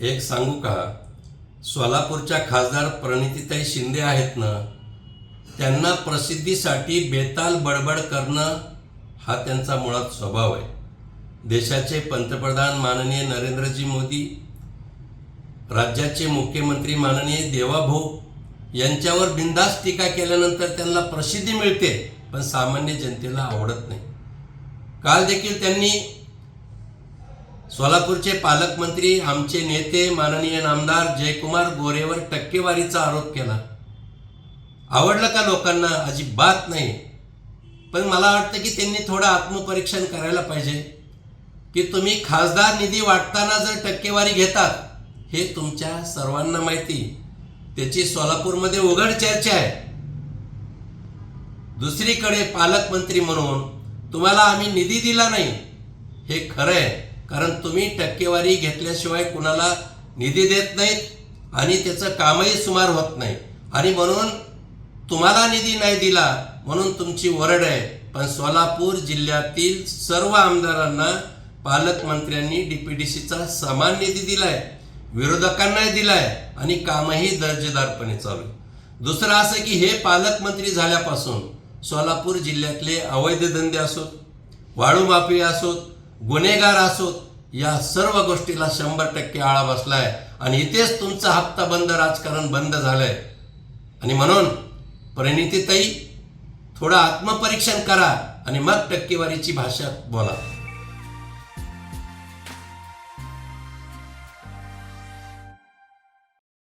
एक सांगू का? सोलापूरच्या खासदार प्रणितीताई शिंदे आहेत ना? त्यांना प्रसिद्धीसाठी बेताल बडबड करणं हा त्यांचा मुळात स्वभाव आहे. देशाचे पंतप्रधान माननीय नरेंद्रजी मोदी राज्याचे मुख्यमंत्री माननीय देवाभाऊ यांच्यावर बिंदास टीका केल्यानंतर त्यांना प्रसिद्धी मिळते पण सामान्य जनतेला आवडत नाही. काल देखील त्यांनी सोलापूरचे पालकमंत्री आमचे नेते माननीय नामदार जयकुमार गोरेवर टक्केवारीचा आरोप केला. आवडलं का लोकांना? अजिबात नाही. पण मला वाटतं की त्यांनी थोडं आत्मपरीक्षण करायला पाहिजे. की तुम्ही खासदार निधी वाटताना जर टक्केवारी घेतात हे तुमच्या सर्वांना माहिती. त्याची सोलापूरमध्ये उघड चर्चा आहे. दुसरीकडे पालकमंत्री म्हणून तुम्हाला आम्ही निधी दिला नाही हे खरं आहे. कारण तुम्ही टक्केवारी घेतल्याशिवाय कुणाला निधी देत नाहीत आणि त्याचं कामही सुमार होत नाही. आणि म्हणून तुम्हाला निधी नाही दिला म्हणून तुमची वरड आहे. पण सोलापूर जिल्ह्यातील सर्व आमदारांना पालकमंत्र्यांनी डी पी डी सीचा समान निधी दिलाय विरोधकांनाही दिलाय आणि कामही दर्जेदारपणे चालू दुसरं असं की हे पालकमंत्री झाल्यापासून सोलापूर जिल्ह्यातले अवैध धंदे असोत वाळू माफिया असोत गुन्हेगार असोत या सर्व गोष्टीला शंभर टक्के आळा बसलाय. आणि इथेच तुमचा हप्ता बंद राजकारण बंद झालंय. आणि म्हणून परिणितीताई थोडं आत्मपरीक्षण करा आणि मग टक्केवारीची भाषा बोला.